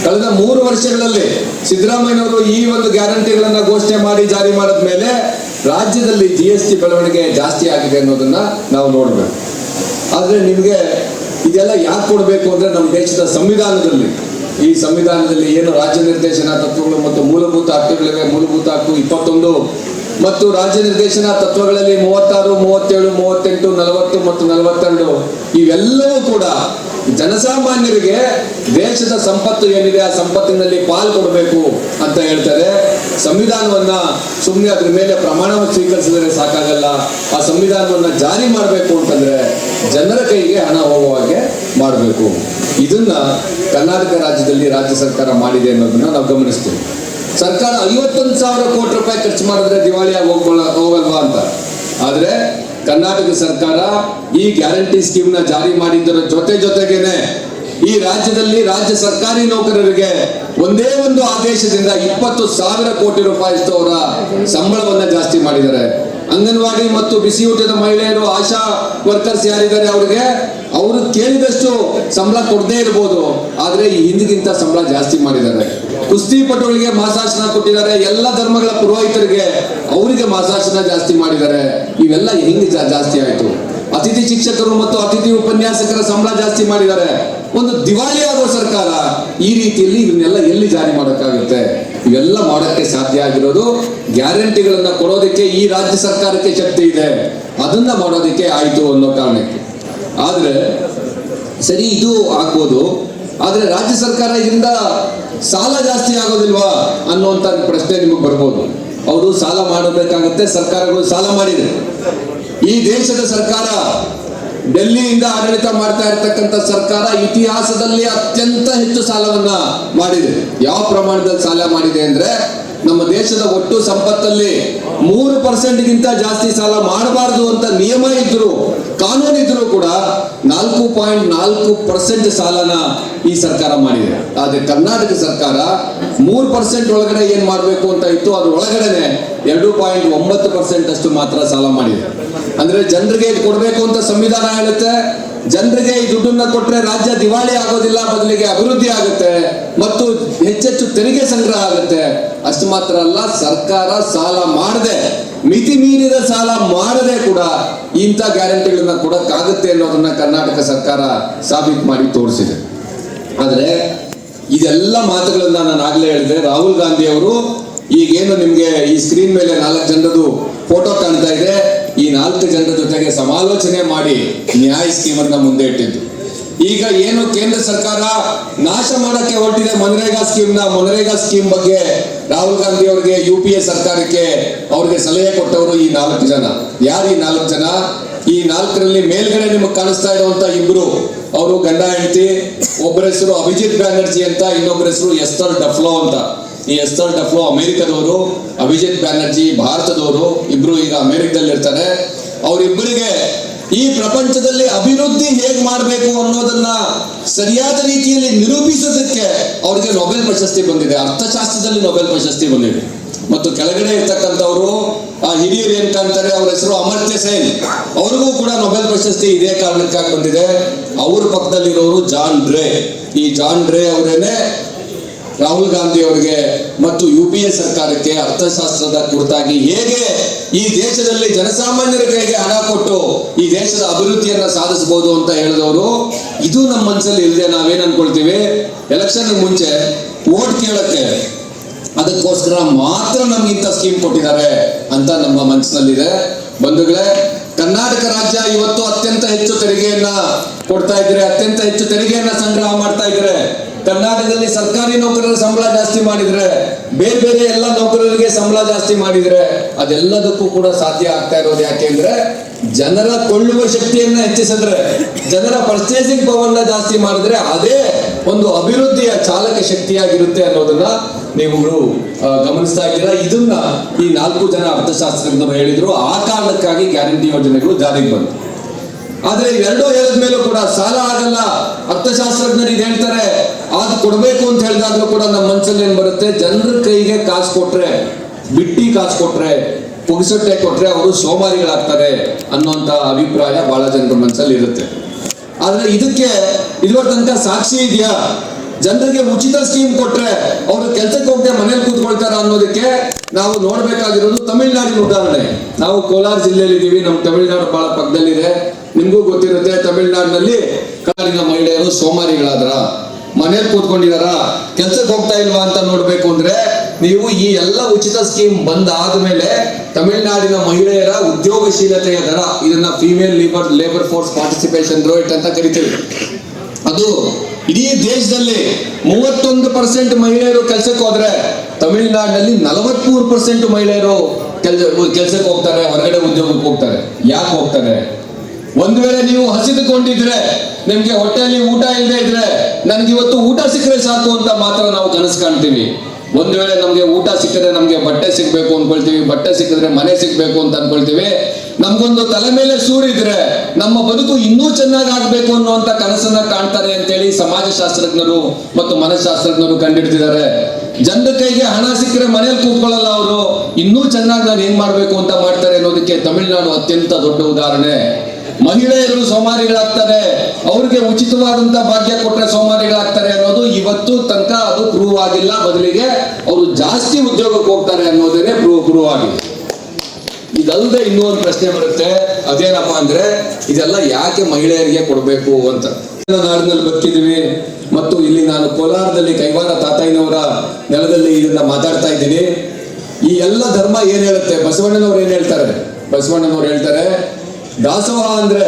ಕಳೆದ ಮೂರು ವರ್ಷಗಳಲ್ಲಿ ಸಿದ್ದರಾಮಯ್ಯನವರು ಈ ಒಂದು ಗ್ಯಾರಂಟಿಗಳನ್ನ ಘೋಷಣೆ ಮಾಡಿ ಜಾರಿ ಮಾಡಿದ ಮೇಲೆ ರಾಜ್ಯದಲ್ಲಿ ಜಿ ಎಸ್ ಬೆಳವಣಿಗೆ ಜಾಸ್ತಿ ಆಗಿದೆ ಅನ್ನೋದನ್ನ ನಾವು ನೋಡ್ಬೇಕು. ಆದ್ರೆ ನಿಮ್ಗೆ ಇದೆಲ್ಲ ಯಾಕೆ ಕೊಡಬೇಕು ಅಂದ್ರೆ ನಮ್ಮ ದೇಶದ ಸಂವಿಧಾನದಲ್ಲಿ. ಈ ಸಂವಿಧಾನದಲ್ಲಿ ಏನು ರಾಜ್ಯ ನಿರ್ದೇಶನ ತತ್ವಗಳು ಮತ್ತು ಮೂಲಭೂತ ಹಕ್ಕುಗಳಿವೆ, ಮೂಲಭೂತ ಹಕ್ಕು ಇಪ್ಪತ್ತೊಂದು. ಮತ್ತು ರಾಜ್ಯ ನಿರ್ದೇಶನ ತತ್ವಗಳಲ್ಲಿ ಮೂವತ್ತಾರು, ಮೂವತ್ತೇಳು, ಮೂವತ್ತೆಂಟು, ನಲವತ್ತು ಮತ್ತು ನಲವತ್ತೆರಡು. ಇವೆಲ್ಲವೂ ಕೂಡ ಜನಸಾಮಾನ್ಯರಿಗೆ ದೇಶದ ಸಂಪತ್ತು ಏನಿದೆ ಆ ಸಂಪತ್ತಿನಲ್ಲಿ ಪಾಲ್ ಕೊಡಬೇಕು ಅಂತ ಹೇಳ್ತಾರೆ. ಸಂವಿಧಾನವನ್ನ ಸುಮ್ಮನೆ ಅದ್ರ ಮೇಲೆ ಪ್ರಮಾಣವನ್ನು ಸ್ವೀಕರಿಸಿದರೆ ಸಾಕಾಗಲ್ಲ. ಆ ಸಂವಿಧಾನವನ್ನ ಜಾರಿ ಮಾಡಬೇಕು ಅಂತಂದ್ರೆ ಜನರ ಕೈಗೆ ಹಣ ಹೋಗುವ ಹಾಗೆ ಮಾಡಬೇಕು. ಇದನ್ನ ಕರ್ನಾಟಕ ರಾಜ್ಯದಲ್ಲಿ ರಾಜ್ಯ ಸರ್ಕಾರ ಮಾಡಿದೆ ಅನ್ನೋದನ್ನ ನಾವು ಗಮನಿಸ್ತೀವಿ. ಸರ್ಕಾರ ಐವತ್ತೊಂದು ಸಾವಿರ ಕೋಟಿ ರೂಪಾಯಿ ಖರ್ಚು ಮಾಡಿದ್ರೆ ದಿವಾಳಿಯಾಗಿ ಹೋಗ್ಕೊಳ್ಳ ಹೋಗಲ್ವಾ ಅಂತ. ಆದ್ರೆ ಕರ್ನಾಟಕ ಸರ್ಕಾರ ಈ ಗ್ಯಾರಂಟಿ ಸ್ಕೀಮ್ನ ಜಾರಿ ಮಾಡಿದ್ದರ ಜೊತೆ ಜೊತೆಗೇನೆ ಈ ರಾಜ್ಯದಲ್ಲಿ ರಾಜ್ಯ ಸರ್ಕಾರಿ ನೌಕರರಿಗೆ ಒಂದೇ ಒಂದು ಆದೇಶದಿಂದ ಇಪ್ಪತ್ತು ಸಾವಿರ ಕೋಟಿ ರೂಪಾಯಿ ಅವರ ಸಂಬಳವನ್ನ ಜಾಸ್ತಿ ಮಾಡಿದ್ದಾರೆ. ಅಂಗನವಾಡಿ ಮತ್ತು ಬಿಸಿ ಊಟದ ಮಹಿಳೆಯರು, ಆಶಾ ವರ್ಕರ್ಸ್ ಯಾರಿದ್ದಾರೆ ಅವ್ರಿಗೆ? ಅವರು ಕೇಳಿದಷ್ಟು ಸಂಬಳ ಕೊಡದೇ ಇರ್ಬೋದು. ಆದ್ರೆ ಈ ಹಿಂದಿಗಿಂತ ಸಂಬಳ ಜಾಸ್ತಿ ಮಾಡಿದ್ದಾರೆ. ಕುಸ್ತಿಪಟುಗಳಿಗೆ ಮಾಸಾಶನ ಕೊಟ್ಟಿದ್ದಾರೆ. ಎಲ್ಲ ಧರ್ಮಗಳ ಪುರೋಹಿತರಿಗೆ ಅವರಿಗೆ ಮಾಸಾಶನ ಜಾಸ್ತಿ ಮಾಡಿದ್ದಾರೆ. ಇವೆಲ್ಲ ಹೆಂಗೆ ಜಾಸ್ತಿ ಆಯ್ತು? ಅತಿಥಿ ಶಿಕ್ಷಕರು ಮತ್ತು ಅತಿಥಿ ಉಪನ್ಯಾಸಕರ ಸಂಬಳ ಜಾಸ್ತಿ ಮಾಡಿದ್ದಾರೆ. ಒಂದು ದಿವಾಳಿ ಆಗೋ ಸರ್ಕಾರ ಈ ರೀತಿಯಲ್ಲಿ ಇದನ್ನೆಲ್ಲ ಎಲ್ಲಿ ಜಾರಿ ಮಾಡೋಕ್ಕಾಗುತ್ತೆ? ಇವೆಲ್ಲ ಮಾಡೋಕ್ಕೆ ಸಾಧ್ಯ ಆಗಿರೋದು ಗ್ಯಾರಂಟಿಗಳನ್ನ ಕೊಡೋದಕ್ಕೆ ಈ ರಾಜ್ಯ ಸರ್ಕಾರಕ್ಕೆ ಶಕ್ತಿ ಇದೆ. ಅದನ್ನ ಮಾಡೋದಕ್ಕೆ ಆಯಿತು ಅನ್ನೋ ಕಾರಣಕ್ಕೆ. ಆದ್ರೆ ಸರಿ ಇದು ಆಗ್ಬೋದು, ಆದ್ರೆ ರಾಜ್ಯ ಸರ್ಕಾರ ಇದರಿಂದ ಸಾಲ ಜಾಸ್ತಿ ಆಗೋದಿಲ್ವಾ ಅನ್ನುವಂತ ಪ್ರಶ್ನೆ ನಿಮಗೆ ಬರ್ಬೋದು. ಅವರು ಸಾಲ ಮಾಡಬೇಕಾಗುತ್ತೆ, ಸರ್ಕಾರಗಳು ಸಾಲ ಮಾಡಿದೆ ಈ ದೇಶದ ಸರ್ಕಾರ ಡೆಲ್ಲಿಯಿಂದ ಆಡಳಿತ ಮಾಡ್ತಾ ಇರ್ತಕ್ಕಂಥ ಸರ್ಕಾರ ಇತಿಹಾಸದಲ್ಲಿ ಅತ್ಯಂತ ಹೆಚ್ಚು ಸಾಲವನ್ನ ಮಾಡಿದೆ. ಯಾವ ಪ್ರಮಾಣದಲ್ಲಿ ಸಾಲ ಮಾಡಿದೆ ಅಂದ್ರೆ ನಮ್ಮ ದೇಶದ ಒಟ್ಟು ಸಂಪತ್ತಲ್ಲಿ ಮೂರು ಪರ್ಸೆಂಟ್ಗಿಂತ ಜಾಸ್ತಿ ಸಾಲ ಮಾಡಬಾರದು ಅಂತ ನಿಯಮ ಇದ್ರು, ಕಾನೂನು ಇದ್ರು ಕೂಡ ನಾಲ್ಕು ಪಾಯಿಂಟ್ ನಾಲ್ಕು ಪರ್ಸೆಂಟ್ ಸಾಲನ ಈ ಸರ್ಕಾರ ಮಾಡಿದೆ. ಆದ್ರೆ ಕರ್ನಾಟಕ ಸರ್ಕಾರ ಮೂರು ಪರ್ಸೆಂಟ್ ಒಳಗಡೆ ಏನ್ ಮಾಡಬೇಕು ಅಂತ ಇತ್ತು ಅದ್ರ ಒಳಗಡೆನೆ ಎರಡು ಪಾಯಿಂಟ್ ಒಂಬತ್ತು ಪರ್ಸೆಂಟ್ ಅಷ್ಟು ಮಾತ್ರ ಸಾಲ ಮಾಡಿದೆ. ಅಂದ್ರೆ ಜನರಿಗೆ ಕೊಡಬೇಕು ಅಂತ ಸಂವಿಧಾನ ಹೇಳುತ್ತೆ. ಜನರಿಗೆ ಈ ದುಡ್ಡನ್ನ ಕೊಟ್ಟರೆ ರಾಜ್ಯ ದಿವಾಳಿ ಆಗೋದಿಲ್ಲ, ಬದಲಿಗೆ ಅಭಿವೃದ್ಧಿ ಆಗುತ್ತೆ, ಮತ್ತು ಹೆಚ್ಚೆಚ್ಚು ತೆರಿಗೆ ಸಂಗ್ರಹ ಆಗುತ್ತೆ. ಅಷ್ಟು ಮಾತ್ರ ಅಲ್ಲ, ಸರ್ಕಾರ ಸಾಲ ಮಾಡದೆ, ಮಿತಿ ಮೀರಿದ ಸಾಲ ಮಾಡದೆ ಕೂಡ ಇಂಥ ಗ್ಯಾರಂಟಿಗಳನ್ನ ಕೊಡಕ್ಕಾಗುತ್ತೆ ಅನ್ನೋದನ್ನ ಕರ್ನಾಟಕ ಸರ್ಕಾರ ಸಾಬೀತು ಮಾಡಿ ತೋರಿಸಿದೆ. ಆದರೆ ಇದೆಲ್ಲ ಮಾತುಗಳನ್ನ ನಾನು ಆಗ್ಲೇ ಹೇಳಿದೆ. ರಾಹುಲ್ ಗಾಂಧಿ ಅವರು ಈಗೇನು ನಿಮ್ಗೆ ಈ ಸ್ಕ್ರೀನ್ ಮೇಲೆ ನಾಲ್ಕು ಜನರದು ಫೋಟೋ ಕಾಣ್ತಾ ಇದೆ. ಈ ನಾಲ್ಕು ಜನರ ಜೊತೆಗೆ ಸಮಾಲೋಚನೆ ಮಾಡಿ ನ್ಯಾಯ ಸ್ಕೀಮ್ ಮುಂದೆ ಇಟ್ಟಿದ್ದು. ಈಗ ಏನು ಕೇಂದ್ರ ಸರ್ಕಾರ ನಾಶ ಮಾಡಕ್ಕೆ ಹೊರಟಿದೆ ಮನರೇಗಾ ಸ್ಕೀಮ್ನ ಮನರೇಗಾ ಸ್ಕೀಮ್ ಬಗ್ಗೆ ರಾಹುಲ್ ಗಾಂಧಿ ಅವರಿಗೆ ಯು ಪಿ ಎ ಸರ್ಕಾರಕ್ಕೆ ಅವ್ರಿಗೆ ಸಲಹೆ ಕೊಟ್ಟವರು ಈ ನಾಲ್ಕು ಜನ. ಯಾರು ಈ ನಾಲ್ಕು ಜನ? ಈ ನಾಲ್ಕರಲ್ಲಿ ಮೇಲ್ಗಡೆ ನಿಮಗೆ ಕಾಣಿಸ್ತಾ ಇರುವಂತ ಇಬ್ರು. ಅವರು ಗಂಡ ಹೆಂಡತಿ, ಒಬ್ಬರ ಹೆಸರು ಅಭಿಜಿತ್ ಬ್ಯಾನರ್ಜಿ ಅಂತ, ಇನ್ನೊಬ್ಬರ ಹೆಸರು ಎಸ್ತರ್ ಡಫ್ಲೋ ಅಂತ. ಈ ಎಸ್ತರ್ ಡಫ್ಲೋ ಅಮೆರಿಕದವರು ಅಭಿಜಿತ್ ಬ್ಯಾನರ್ಜಿ, ಭಾರತದವರು ಇಬ್ರು ಈಗ ಅಮೆರಿಕದಲ್ಲಿ ಇರ್ತಾರೆ ಅವರಿಬ್ಬರಿಗೆ ಈ ಪ್ರಪಂಚದಲ್ಲಿ ಅಭಿವೃದ್ಧಿ ಹೇಗ್ ಮಾಡಬೇಕು ಅನ್ನೋದನ್ನ ಸರಿಯಾದ ರೀತಿಯಲ್ಲಿ ನಿರೂಪಿಸೋದಕ್ಕೆ ಅವರಿಗೆ ನೊಬೆಲ್ ಪ್ರಶಸ್ತಿ ಬಂದಿದೆ. ಅರ್ಥಶಾಸ್ತ್ರದಲ್ಲಿ ನೊಬೆಲ್ ಪ್ರಶಸ್ತಿ ಬಂದಿದೆ. ಮತ್ತು ಕೆಳಗಡೆ ಇರ್ತಕ್ಕಂಥವ್ರು, ಆ ಹಿರಿಯರು ಏನ್ ಕಾಣ್ತಾರೆ, ಅವ್ರ ಹೆಸರು ಅಮರ್ತ್ಯ ಸೇನ್. ಅವ್ರಿಗೂ ಕೂಡ ನೊಬೆಲ್ ಪ್ರಶಸ್ತಿ ಇದೇ ಕಾರಣಕ್ಕಾಗಿ ಬಂದಿದೆ. ಅವ್ರ ಪಕ್ಕದಲ್ಲಿರೋರು ಜಾನ್ ಡ್ರೇ. ಈ ಜಾನ್ ಡ್ರೇ ಅವರೇನೆ ರಾಹುಲ್ ಗಾಂಧಿ ಅವರಿಗೆ ಮತ್ತು ಯು ಪಿ ಎ ಸರ್ಕಾರಕ್ಕೆ ಅರ್ಥಶಾಸ್ತ್ರದ ಕುರಿತಾಗಿ ಹೇಗೆ ಈ ದೇಶದಲ್ಲಿ ಜನಸಾಮಾನ್ಯರ ಕೈಗೆ ಹಣ ಕೊಟ್ಟು ಈ ದೇಶದ ಅಭಿವೃದ್ಧಿಯನ್ನ ಸಾಧಿಸಬಹುದು ಅಂತ ಹೇಳಿದವರು, ಇದು ನಮ್ಮ ಮನಸ್ಸಲ್ಲಿ ಇಲ್ಲದೆ ನಾವೇನ್ ಅನ್ಕೊಳ್ತೀವಿ? ಎಲೆಕ್ಷನ್ ಮುಂಚೆ ಓಟ್ ಕೇಳಕ್ಕೆ ಅದಕ್ಕೋಸ್ಕರ ಮಾತ್ರ ನಮ್ಗೆ ಇಂಥ ಸ್ಕೀಮ್ ಕೊಟ್ಟಿದ್ದಾರೆ ಅಂತ ನಮ್ಮ ಮನಸ್ಸಿನಲ್ಲಿದೆ ಬಂಧುಗಳೇ, ಕರ್ನಾಟಕ ರಾಜ್ಯ ಇವತ್ತು ಅತ್ಯಂತ ಹೆಚ್ಚು ತೆರಿಗೆಯನ್ನ ಕೊಡ್ತಾ ಇದ್ರೆ, ಅತ್ಯಂತ ಹೆಚ್ಚು ತೆರಿಗೆಯನ್ನ ಸಂಗ್ರಹ ಮಾಡ್ತಾ ಇದ್ರೆ ಕರ್ನಾಟಕದಲ್ಲಿ ಸರ್ಕಾರಿ ನೌಕರರ ಸಂಬಳ ಜಾಸ್ತಿ ಮಾಡಿದ್ರೆ, ಬೇರೆ ಬೇರೆ ಎಲ್ಲ ನೌಕರರಿಗೆ ಸಂಬಳ ಜಾಸ್ತಿ ಮಾಡಿದ್ರೆ ಅದೆಲ್ಲದಕ್ಕೂ ಕೂಡ ಸಾಧ್ಯ ಆಗ್ತಾ ಇರೋದು ಯಾಕೆಂದ್ರೆ ಜನರ ಕೊಳ್ಳುವ ಶಕ್ತಿಯನ್ನ ಹೆಚ್ಚಿಸಿದ್ರೆ, ಜನರ ಪರ್ಚೇಸಿಂಗ್ ಪವರ್ನ ಜಾಸ್ತಿ ಮಾಡಿದ್ರೆ ಅದೇ ಒಂದು ಅಭಿವೃದ್ಧಿಯ ಚಾಲಕ ಶಕ್ತಿಯಾಗಿರುತ್ತೆ ಅನ್ನೋದನ್ನ ನೀವು ಗಮನಿಸ್ತಾ ಇದ್ದೀರಾ. ಇದನ್ನ ಈ ನಾಲ್ಕು ಜನ ಅರ್ಥಶಾಸ್ತ್ರಜ್ಞರು ಹೇಳಿದ್ರು. ಆ ಕಾರಣಕ್ಕಾಗಿ ಗ್ಯಾರಂಟಿ ಯೋಜನೆಗಳು ಜಾರಿಗೆ ಬಂತು. ಆದ್ರೆ ಇವೆರಡೂ ಹೇಳದ ಮೇಲೂ ಕೂಡ ಸಾಲ ಆಗಲ್ಲ. ಅರ್ಥಶಾಸ್ತ್ರಜ್ಞರು ಇದು ಹೇಳ್ತಾರೆ ಅದು ಕೊಡಬೇಕು ಅಂತ ಹೇಳಿದಾಗ್ಲೂ ಕೂಡ ನಮ್ಮ ಮನಸ್ಸಲ್ಲಿ ಏನ್ ಬರುತ್ತೆ? ಜನರ ಕೈಗೆ ಕಾಸು ಕೊಟ್ರೆ, ಬಿಟ್ಟಿ ಕಾಸು ಕೊಟ್ರೆ, ಪುಗಿಸೊಟ್ಟೆ ಕೊಟ್ರೆ ಅವರು ಸೋಮಾರಿಗಳಾಗ್ತಾರೆ ಅನ್ನುವಂತ ಅಭಿಪ್ರಾಯ ಬಹಳ ಜನರ ಮನಸ್ಸಲ್ಲಿ ಇರುತ್ತೆ. ಆದ್ರೆ ಇದಕ್ಕೆ ಇದುವರೆ ತನಕ ಸಾಕ್ಷಿ ಇದೆಯಾ? ಜನರಿಗೆ ಉಚಿತ ಸ್ಕೀಮ್ ಕೊಟ್ರೆ ಅವರು ಕೆಲಸಕ್ಕೆ ಹೋಗದೆ ಮನೇಲಿ ಕೂತ್ಕೊಳ್ತಾರ ಅನ್ನೋದಕ್ಕೆ ನಾವು ನೋಡ್ಬೇಕಾಗಿರೋದು ತಮಿಳ್ನಾಡಿನ ಉದಾಹರಣೆ. ನಾವು ಕೋಲಾರ ಜಿಲ್ಲೆಯಲ್ಲಿ ಇದೀವಿ ನಮ್ಮ ತಮಿಳ್ನಾಡು ಬಹಳ ಪಕ್ಕದಲ್ಲಿದೆ. ನಿಮಗೂ ಗೊತ್ತಿರುತ್ತೆ, ತಮಿಳ್ನಾಡಿನಲ್ಲಿ ಕಾಲಿನ ಮಹಿಳೆಯರು ಸೋಮಾರಿಗಳಾದ್ರ? ಮನೇಲಿ ಕೂತ್ಕೊಂಡಿದಾರ? ಕೆಲ್ಸಕ್ಕೆ ಹೋಗ್ತಾ ಇಲ್ವಾ ಅಂತ ನೋಡ್ಬೇಕು ಅಂದ್ರೆ ನೀವು ಈ ಎಲ್ಲ ಉಚಿತ ಸ್ಕೀಮ್ ಬಂದ್ ಆದ್ಮೇಲೆ ತಮಿಳುನಾಡಿನ ಮಹಿಳೆಯರ ಉದ್ಯೋಗಶೀಲತೆಯ ದರ, ಇದನ್ನ female labour labour force participation rate ಅಂತ ಕರಿತೀವಿ. ಅದು ಇಡೀ ದೇಶದಲ್ಲಿ ಮೂವತ್ತೊಂದು ಪರ್ಸೆಂಟ್ ಮಹಿಳೆಯರು ಕೆಲಸಕ್ಕೆ ಹೋದ್ರೆ ತಮಿಳುನಾಡಿನಲ್ಲಿ ನಲವತ್ಮೂರು ಪರ್ಸೆಂಟ್ ಮಹಿಳೆಯರು ಕೆಲ್ಸ ಕೆಲ್ಸಕ್ಕೆ ಹೋಗ್ತಾರೆ, ಹೊರಗಡೆ ಉದ್ಯೋಗಕ್ಕೆ ಹೋಗ್ತಾರೆ. ಯಾಕೆ ಹೋಗ್ತಾರೆ? ಒಂದ್ ವೇಳೆ ನೀವು ಹಸಿದುಕೊಂಡಿದ್ರೆ, ನಿಮ್ಗೆ ಹೊಟ್ಟೆಯಲ್ಲಿ ಊಟ ಇಲ್ಲದೆ ಇದ್ರೆ ನನ್ಗೆ ಇವತ್ತು ಊಟ ಸಿಕ್ಕರೆ ಸಾಕು ಅಂತ ಮಾತ್ರ ನಾವು ಕನಸು ಕಾಣ್ತೀವಿ. ಒಂದ್ ವೇಳೆ ನಮ್ಗೆ ಊಟ ಸಿಕ್ಕಿದ್ರೆ ನಮ್ಗೆ ಬಟ್ಟೆ ಸಿಗ್ಬೇಕು ಅನ್ಕೊಳ್ತೀವಿ, ಬಟ್ಟೆ ಸಿಕ್ಕಿದ್ರೆ ಮನೆ ಸಿಗ್ಬೇಕು ಅಂತ ಅನ್ಕೊಳ್ತೀವಿ, ನಮ್ಗೊಂದು ತಲೆ ಮೇಲೆ ಸೂರಿದ್ರೆ ನಮ್ಮ ಬದುಕು ಇನ್ನೂ ಚೆನ್ನಾಗಿ ಆಗ್ಬೇಕು ಅನ್ನುವಂತ ಕನಸನ್ನ ಕಾಣ್ತಾರೆ ಅಂತೇಳಿ ಸಮಾಜಶಾಸ್ತ್ರಜ್ಞರು ಮತ್ತು ಮನಃಶಾಸ್ತ್ರಜ್ಞರು ಕಂಡಿಡ್ತಿದ್ದಾರೆ. ಜನರ ಕೈಗೆ ಹಣ ಸಿಕ್ಕರೆ ಮನೇಲಿ ಕೂತ್ಕೊಳ್ಳಲ್ಲ ಅವರು, ಇನ್ನೂ ಚೆನ್ನಾಗಿ ನಾನು ಏನ್ ಮಾಡ್ಬೇಕು ಅಂತ ಮಾಡ್ತಾರೆ ಅನ್ನೋದಕ್ಕೆ ತಮಿಳುನಾಡು ಅತ್ಯಂತ ದೊಡ್ಡ ಉದಾಹರಣೆ. ಮಹಿಳೆಯರು ಸೋಮಾರಿಗಳಾಗ್ತಾರೆ, ಅವ್ರಿಗೆ ಉಚಿತವಾದಂತ ಭಾಗ್ಯ ಕೊಟ್ಟರೆ ಸೋಮಾರಿಗಳಾಗ್ತಾರೆ ಅನ್ನೋದು ಇವತ್ತು ತನಕ ಅದು ಪ್ರೂವ್ ಆಗಿಲ್ಲ. ಬದಲಿಗೆ ಅವರು ಜಾಸ್ತಿ ಉದ್ಯೋಗಕ್ಕೆ ಹೋಗ್ತಾರೆ ಅನ್ನೋದೇನೆ ಪ್ರೂವ್ ಪ್ರೂವ್ ಆಗಿದೆ. ಇದಲ್ಲದೆ ಇನ್ನೂ ಒಂದು ಪ್ರಶ್ನೆ ಬರುತ್ತೆ. ಅದೇನಪ್ಪ ಅಂದ್ರೆ, ಇದೆಲ್ಲ ಯಾಕೆ ಮಹಿಳೆಯರಿಗೆ ಕೊಡಬೇಕು ಅಂತ. ನಾಡಿನಲ್ಲಿ ಬದುಕಿದೀವಿ ಮತ್ತು ಇಲ್ಲಿ ನಾನು ಕೋಲಾರದಲ್ಲಿ ಕೈವಾರ ತಾತಾಯಿನವರ ನೆಲದಲ್ಲಿ ಇದನ್ನ ಮಾತಾಡ್ತಾ ಇದ್ದೀನಿ. ಈ ಎಲ್ಲ ಧರ್ಮ ಏನ್ ಹೇಳುತ್ತೆ? ಬಸವಣ್ಣನವ್ರು ಏನ್ ಹೇಳ್ತಾರೆ? ಬಸವಣ್ಣನವ್ರು ಹೇಳ್ತಾರೆ ದಾಸೋಹ ಅಂದ್ರೆ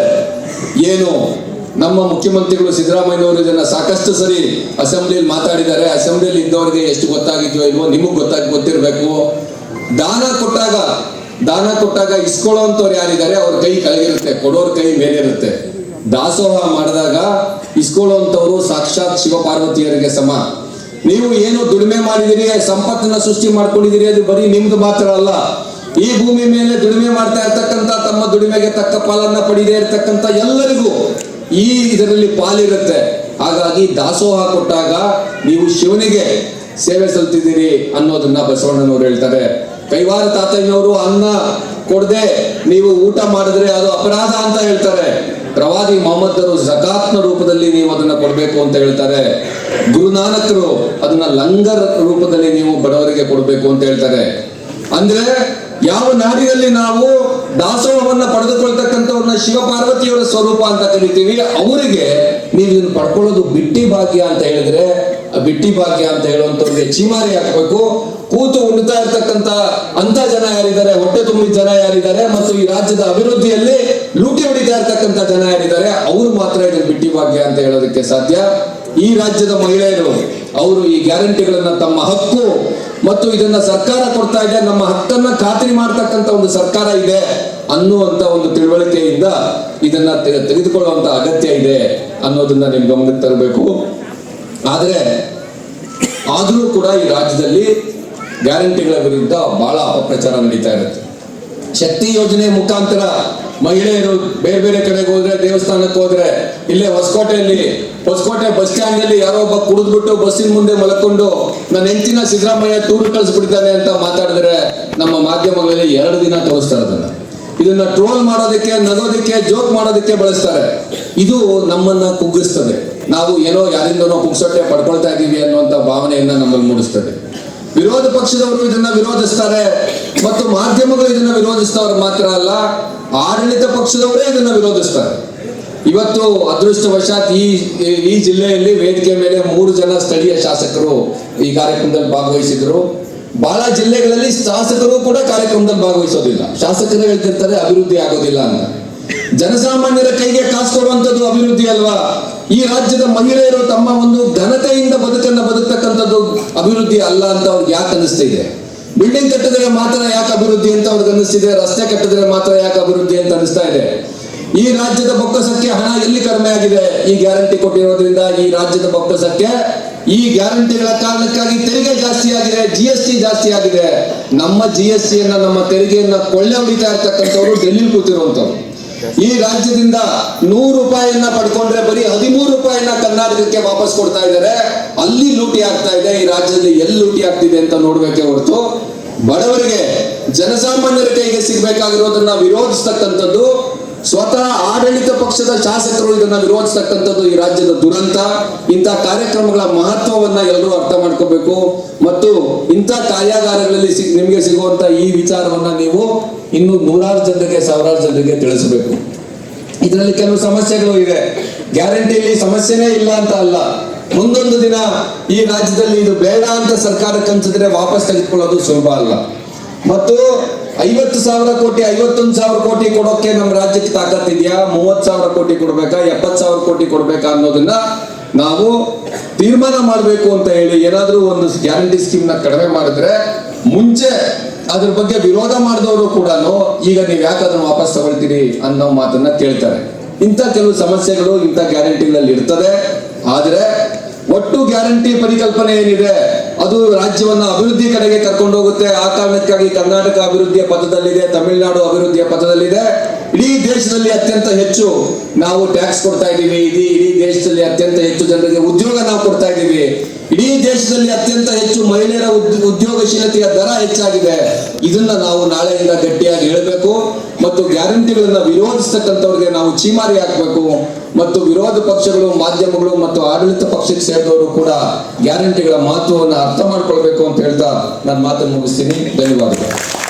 ಏನು? ನಮ್ಮ ಮುಖ್ಯಮಂತ್ರಿಗಳು ಸಿದ್ದರಾಮಯ್ಯನವರು ಇದನ್ನ ಸಾಕಷ್ಟು ಸರಿ ಅಸೆಂಬ್ಲಿಯಲ್ಲಿ ಮಾತಾಡಿದ್ದಾರೆ. ಅಸೆಂಬ್ಲಿಯಲ್ಲಿ ಇದ್ದವರಿಗೆ ಎಷ್ಟು ಗೊತ್ತಾಗಿದ್ಯೋ ಇಲ್ವೋ ನಿಮಗ್ ಗೊತ್ತಾಗಿ, ಗೊತ್ತಿರಬೇಕು. ದಾನ ಕೊಟ್ಟಾಗ ದಾನ ಕೊಟ್ಟಾಗ ಇಸ್ಕೊಳ್ಳೋ ಅಂತವ್ರು ಯಾರಿದ್ದಾರೆ? ಅವ್ರ ಕೈ ಕೆಳಗಿರುತ್ತೆ, ಕೊಡೋರ್ ಕೈ ಮೇಲಿರುತ್ತೆ. ದಾಸೋಹ ಮಾಡಿದಾಗ ಇಸ್ಕೊಳ್ಳೋ ಅಂತವ್ರು ಸಾಕ್ಷಾತ್ ಶಿವಪಾರ್ವತಿಯರಿಗೆ ಸಮ. ನೀವು ಏನು ದುಡಿಮೆ ಮಾಡಿದಿರಿ, ಸಂಪತ್ತನ್ನ ಸೃಷ್ಟಿ ಮಾಡ್ಕೊಂಡಿದ್ದೀರಿ ಅದು ಬರೀ ನಿಮ್ದು ಮಾತ್ರ ಅಲ್ಲ. ಈ ಭೂಮಿ ಮೇಲೆ ದುಡಿಮೆ ಮಾಡ್ತಾ ಇರ್ತಕ್ಕಂಥ, ತಮ್ಮ ದುಡಿಮೆಗೆ ತಕ್ಕ ಪಾಲನ್ನ ಪಡೆಯದೇ ಇರ್ತಕ್ಕಂಥ ಎಲ್ಲರಿಗೂ ಈ ಇದರಲ್ಲಿ ಪಾಲಿರುತ್ತೆ. ಹಾಗಾಗಿ ದಾಸೋಹ ಕೊಟ್ಟಾಗ ನೀವು ಶಿವನಿಗೆ ಸೇವೆ ಸಲ್ತಿದ್ದೀರಿ ಅನ್ನೋದನ್ನ ಬಸವಣ್ಣನವರು ಹೇಳ್ತಾರೆ. ಕೈವಾರ ತಾತಯ್ಯನವರು ಅನ್ನ ಕೊಡದೆ ನೀವು ಊಟ ಮಾಡಿದ್ರೆ ಅದು ಅಪರಾಧ ಅಂತ ಹೇಳ್ತಾರೆ. ಪ್ರವಾದಿ ಮೊಹಮ್ಮದರು ಜಕಾತ್ನ ರೂಪದಲ್ಲಿ ನೀವು ಅದನ್ನ ಕೊಡಬೇಕು ಅಂತ ಹೇಳ್ತಾರೆ. ಗುರುನಾನಕರು ಅದನ್ನ ಲಂಗರ್ ರೂಪದಲ್ಲಿ ನೀವು ಬಡವರಿಗೆ ಕೊಡಬೇಕು ಅಂತ ಹೇಳ್ತಾರೆ. ಅಂದ್ರೆ ಯಾವ ನಾಡಿನಲ್ಲಿ ನಾವು ದಾಸೋಹವನ್ನ ಪಡೆದುಕೊಳ್ತಕ್ಕಂಥವ್ರನ್ನ ಶಿವಪಾರ್ವತಿಯವರ ಸ್ವರೂಪ ಅಂತ ಕರಿತೀವಿ, ಅವರಿಗೆ ನೀವು ಪಡ್ಕೊಳ್ಳೋದು ಬಿಟ್ಟಿ ಭಾಗ್ಯ ಅಂತ ಹೇಳಿದ್ರೆ ಬಿಟ್ಟಿ ಭಾಗ್ಯ ಅಂತ ಹೇಳುವಂತವ್ರಿಗೆ ಚೀಮಾರಿ ಹಾಕ್ಬೇಕು. ಕೂತು ಉಣ್ತಾ ಇರ್ತಕ್ಕಂತ ಅಂತ ಜನ ಯಾರಿದ್ದಾರೆ, ಹೊಟ್ಟೆ ತುಂಬಿದ ಜನ ಯಾರಿದ್ದಾರೆ, ಮತ್ತು ಈ ರಾಜ್ಯದ ಅಭಿವೃದ್ಧಿಯಲ್ಲಿ ಲೂಟಿ ಹೊಡಿತಾ ಇರ್ತಕ್ಕಂತ ಜನ ಯಾರಿದ್ದಾರೆ, ಅವ್ರು ಮಾತ್ರ ಇದನ್ನ ಬಿಟ್ಟಿ ಭಾಗ್ಯ ಅಂತ ಹೇಳೋದಕ್ಕೆ ಸಾಧ್ಯ. ಈ ರಾಜ್ಯದ ಮಹಿಳೆಯರು, ಅವರು ಈ ಗ್ಯಾರಂಟಿಗಳನ್ನ ತಮ್ಮ ಹಕ್ಕು ಮತ್ತು ಇದನ್ನ ಸರ್ಕಾರ ಕೊಡ್ತಾ ಇದೆ, ನಮ್ಮ ಹಕ್ಕನ್ನ ಖಾತ್ರಿ ಮಾಡ್ತಕ್ಕಂತ ಒಂದು ಸರ್ಕಾರ ಇದೆ ಅನ್ನುವಂತ ಒಂದು ತಿಳುವಳಿಕೆಯಿಂದ ಇದನ್ನ ತೆಗೆ- ತೆಗೆದುಕೊಳ್ಳುವಂತ ಅಗತ್ಯ ಇದೆ ಅನ್ನೋದನ್ನ ನಿಮ್ ಗಮನಕ್ಕೆ ತರಬೇಕು. ಆದ್ರೆ, ಆದರೂ ಕೂಡ ಈ ರಾಜ್ಯದಲ್ಲಿ ಗ್ಯಾರಂಟಿಗಳ ವಿರುದ್ಧ ಬಹಳ ಅಪಪ್ರಚಾರ ನಡೀತಾ ಇರುತ್ತೆ. ಶಕ್ತಿ ಯೋಜನೆ ಮುಖಾಂತರ ಮಹಿಳೆಯರು ಬೇರೆ ಬೇರೆ ಕಡೆಗೆ ಹೋದ್ರೆ, ದೇವಸ್ಥಾನಕ್ಕೆ ಹೋದ್ರೆ, ಇಲ್ಲೇ ಹೊಸಕೋಟೆಯಲ್ಲಿ, ಹೊಸಕೋಟೆ ಬಸ್ ಸ್ಟ್ಯಾಂಡ್ ಅಲ್ಲಿ ಯಾರೋ ಒಬ್ಬ ಕುಡಿದ್ಬಿಟ್ಟು ಬಸ್ಸಿನ ಮುಂದೆ ಮಲಕೊಂಡು ನನ್ನ ಹೆಂಡತಿನ ಸಿದ್ದರಾಮಯ್ಯ ಟೂರ್ ಕಳಿಸ್ಬಿಡ್ತಾನೆ ಅಂತ ಮಾತಾಡಿದ್ರೆ ನಮ್ಮ ಮಾಧ್ಯಮಗಳಲ್ಲಿ ಎರಡು ದಿನ ತೋರಿಸ್ತಾ ಅದನ್ನ ಇದನ್ನ ಟ್ರೋಲ್ ಮಾಡೋದಕ್ಕೆ, ನಗೋದಕ್ಕೆ, ಜೋಕ್ ಮಾಡೋದಕ್ಕೆ ಬಳಸ್ತಾರೆ. ಇದು ನಮ್ಮನ್ನ ಕುಗ್ಗಿಸ್ತದೆ. ನಾವು ಏನೋ ಯಾರಿಂದನೋ ಕುಗ್ಸೋಟೆ ಪಡ್ಕೊಳ್ತಾ ಇದ್ದೀವಿ ಅನ್ನುವಂತ ಭಾವನೆಯನ್ನ ನಮ್ಮಲ್ಲಿ ಮೂಡಿಸ್ತದೆ. ವಿರೋಧ ಪಕ್ಷದವರು ಇದನ್ನ ವಿರೋಧಿಸ್ತಾರೆ, ಮತ್ತು ಮಾಧ್ಯಮಗಳು ಇದನ್ನ ವಿರೋಧಿಸ್ತವ್ರು ಮಾತ್ರ ಅಲ್ಲ ಆಡಳಿತ ಪಕ್ಷದವರೇ ಅದನ್ನ ವಿರೋಧಿಸ್ತಾರೆ. ಇವತ್ತು ಅದೃಷ್ಟವಶಾತ್ ಈ, ಈ- ಜಿಲ್ಲೆಯಲ್ಲಿ ವೇದಿಕೆ ಮೇಲೆ ಮೂರು ಜನ ಸ್ಥಳೀಯ ಶಾಸಕರು ಈ ಕಾರ್ಯಕ್ರಮದಲ್ಲಿ ಭಾಗವಹಿಸಿದ್ರು. ಬಹಳ ಜಿಲ್ಲೆಗಳಲ್ಲಿ ಶಾಸಕರು ಕೂಡ ಕಾರ್ಯಕ್ರಮದಲ್ಲಿ ಭಾಗವಹಿಸೋದಿಲ್ಲ. ಶಾಸಕರು ಹೇಳ್ತಿರ್ತಾರೆ, ಅಭಿವೃದ್ಧಿ ಆಗೋದಿಲ್ಲ ಅಂತ. ಜನಸಾಮಾನ್ಯರ ಕೈಗೆ ಕಾಸು ಕೊಡುವಂಥದ್ದು ಅಭಿವೃದ್ಧಿ ಅಲ್ವಾ? ಈ ರಾಜ್ಯದ ಮಹಿಳೆಯರು ತಮ್ಮ ಒಂದು ಘನತೆಯಿಂದ ಬದುಕನ್ನ ಬದುಕ್ತಕ್ಕಂಥದ್ದು ಅಭಿವೃದ್ಧಿ ಅಲ್ಲ ಅಂತ ಅವ್ರಿಗೆ ಯಾಕೆ ಅನಿಸ್ತಿದೆ ಬಿಲ್ಡಿಂಗ್ ಕಟ್ಟಿದ್ರೆ ಮಾತ್ರ ಯಾಕೆ ಅಭಿವೃದ್ಧಿ ಅಂತ ಅವ್ರಿಗೆ ಅನ್ನಿಸ್ತಿದೆ, ರಸ್ತೆ ಕಟ್ಟಿದ್ರೆ ಮಾತ್ರ ಯಾಕೆ ಅಭಿವೃದ್ಧಿ ಅಂತ ಅನಿಸ್ತಾ ಇದೆ. ಈ ರಾಜ್ಯದ ಬೊಕ್ಕಸಕ್ಕೆ ಹಣ ಎಲ್ಲಿ ಕಡಿಮೆ ಆಗಿದೆ ಈ ಗ್ಯಾರಂಟಿ ಕೊಟ್ಟಿರೋದ್ರಿಂದ ಈ ರಾಜ್ಯದ ಬೊಕ್ಕಸಕ್ಕೆ ಈ ಗ್ಯಾರಂಟಿಗಳ ಕಾರಣಕ್ಕಾಗಿ ತೆರಿಗೆ ಜಾಸ್ತಿ ಆಗಿದೆ ಜಿ ಎಸ್ ಟಿ ಜಾಸ್ತಿ ಆಗಿದೆ. ನಮ್ಮ ಜಿ ಎಸ್ ಟಿ ನಮ್ಮ ತೆರಿಗೆಯನ್ನ ಕೊಳ್ಳೆ ಹೊಡಿತಾ ಇರ್ತಕ್ಕಂಥವ್ರು ಡೆಲ್ಲಿ ಕೂತಿರುವಂತವ್ರು ಈ ರಾಜ್ಯದಿಂದ ನೂರು ರೂಪಾಯಿಯನ್ನ ಪಡ್ಕೊಂಡ್ರೆ ಬರೀ ಹದಿಮೂರು ರೂಪಾಯಿನ ಕರ್ನಾಟಕಕ್ಕೆ ವಾಪಸ್ ಕೊಡ್ತಾ ಇದ್ದಾರೆ. ಅಲ್ಲಿ ಲೂಟಿ ಆಗ್ತಾ ಇದೆ, ಈ ರಾಜ್ಯದಲ್ಲಿ ಎಲ್ಲಿ ಲೂಟಿ ಆಗ್ತಿದೆ ಅಂತ ನೋಡ್ಬೇಕೆ ಹೊರತು. ಬಡವರಿಗೆ ಜನಸಾಮಾನ್ಯರ ಕೈಗೆ ಸಿಗಬೇಕಾಗಿರೋದನ್ನ ವಿರೋಧಿಸ್ತಕ್ಕಂಥದ್ದು, ಸ್ವತಃ ಆಡಳಿತ ಪಕ್ಷದ ಶಾಸಕರು ಇದನ್ನ ವಿರೋಧಿಸ್ತಕ್ಕಂಥದ್ದು ಈ ರಾಜ್ಯದ ದುರಂತ. ಇಂಥ ಕಾರ್ಯಕ್ರಮಗಳ ಮಹತ್ವವನ್ನ ಎಲ್ಲರೂ ಅರ್ಥ ಮಾಡ್ಕೋಬೇಕು. ಮತ್ತು ಇಂಥ ಕಾರ್ಯಾಗಾರಗಳಲ್ಲಿ ನಿಮಗೆ ಸಿಗುವಂತ ಈ ವಿಚಾರವನ್ನ ನೀವು ಇನ್ನು ನೂರಾರು ಜನರಿಗೆ, ಸಾವಿರಾರು ಜನರಿಗೆ ತಿಳಿಸಬೇಕು. ಇದರಲ್ಲಿ ಕೆಲವು ಸಮಸ್ಯೆಗಳು ಇವೆ. ಗ್ಯಾರಂಟಿಯಲ್ಲಿ ಸಮಸ್ಯೆನೇ ಇಲ್ಲ ಅಂತ ಅಲ್ಲ. ಮುಂದೊಂದು ದಿನ ಈ ರಾಜ್ಯದಲ್ಲಿ ಇದು ಬೇಡ ಅಂತ ಸರ್ಕಾರಕ್ಕೆ ಅನ್ಸಿದ್ರೆ ವಾಪಸ್ ತೆಗೆದುಕೊಳ್ಳೋದು ಸುಲಭ ಅಲ್ಲ. ಮತ್ತು ಐವತ್ತು ಸಾವಿರ ಕೋಟಿ, ಐವತ್ತೊಂದು ಸಾವಿರ ಕೋಟಿ ಕೊಡೋಕೆ ನಮ್ಮ ರಾಜ್ಯಕ್ಕೆ ತಾಕತ್ತಿದೆಯಾ ಮೂವತ್ತು ಸಾವಿರ ಕೋಟಿ ಕೊಡ್ಬೇಕಾ? ಎಪ್ಪತ್ತು ಸಾವಿರ ಕೋಟಿ ಕೊಡ್ಬೇಕಾ ಅನ್ನೋದನ್ನ ನಾವು ತೀರ್ಮಾನ ಮಾಡಬೇಕು ಅಂತ ಹೇಳಿ ಏನಾದರೂ ಒಂದು ಗ್ಯಾರಂಟಿ ಸ್ಕೀಮ್ನ ಕಡಿಮೆ ಮಾಡಿದ್ರೆ ಮುಂಚೆ ಅದ್ರ ಬಗ್ಗೆ ವಿರೋಧ ಮಾಡಿದವರು ಕೂಡ ಈಗ ನೀವು ಯಾಕೆ ಅದನ್ನ ವಾಪಸ್ ತಗೊಳ್ತೀರಿ ಅನ್ನೋ ಮಾತನ್ನ ಕೇಳ್ತಾರೆ. ಇಂಥ ಕೆಲವು ಸಮಸ್ಯೆಗಳು ಇಂಥ ಗ್ಯಾರಂಟಿಗಳಲ್ಲಿ ಇರ್ತದೆ. ಆದ್ರೆ ಒಟ್ಟು ಗ್ಯಾರಂಟಿ ಪರಿಕಲ್ಪನೆ ಏನಿದೆ, ಅದು ರಾಜ್ಯವನ್ನ ಅಭಿವೃದ್ಧಿ ಕಡೆಗೆ ಕರ್ಕೊಂಡು ಹೋಗುತ್ತೆ ಆ ಕಾರಣಕ್ಕಾಗಿ ಕರ್ನಾಟಕ ಅಭಿವೃದ್ಧಿಯ ಪಥದಲ್ಲಿದೆ, ತಮಿಳುನಾಡು ಅಭಿವೃದ್ಧಿಯ ಪಥದಲ್ಲಿದೆ. ಇಡೀ ದೇಶದಲ್ಲಿ ಅತ್ಯಂತ ಹೆಚ್ಚು ನಾವು ಟ್ಯಾಕ್ಸ್ ಕೊಡ್ತಾ ಇದ್ದೀವಿ. ಇಡೀ ಇಡೀ ದೇಶದಲ್ಲಿ ಅತ್ಯಂತ ಹೆಚ್ಚು ಜನರಿಗೆ ಉದ್ಯೋಗ ನಾವು ಕೊಡ್ತಾ ಇದ್ದೀವಿ. ಇಡೀ ದೇಶದಲ್ಲಿ ಅತ್ಯಂತ ಹೆಚ್ಚು ಮಹಿಳೆಯರ ಉದ್- ಉದ್ಯೋಗಶೀಲತೆಯ ದರ ಹೆಚ್ಚಾಗಿದೆ. ಇದನ್ನ ನಾವು ನಾಳೆಯಿಂದ ಗಟ್ಟಿಯಾಗಿ ಹೇಳಬೇಕು. ಮತ್ತು ಗ್ಯಾರಂಟಿಗಳನ್ನ ವಿರೋಧಿಸತಕ್ಕಂಥವ್ರಿಗೆ ನಾವು ಚೀಮಾರಿ ಹಾಕಬೇಕು. ಮತ್ತು ವಿರೋಧ ಪಕ್ಷಗಳು, ಮಾಧ್ಯಮಗಳು ಮತ್ತು ಆಡಳಿತ ಪಕ್ಷಕ್ಕೆ ಸೇರಿದವರು ಕೂಡ ಗ್ಯಾರಂಟಿಗಳ ಮಹತ್ವವನ್ನು ಅರ್ಥ ಮಾಡ್ಕೊಳ್ಬೇಕು ಅಂತ ಹೇಳ್ತಾ ನನ್ನ ಮಾತನ್ನು ಮುಗಿಸ್ತೀನಿ. ಧನ್ಯವಾದಗಳು.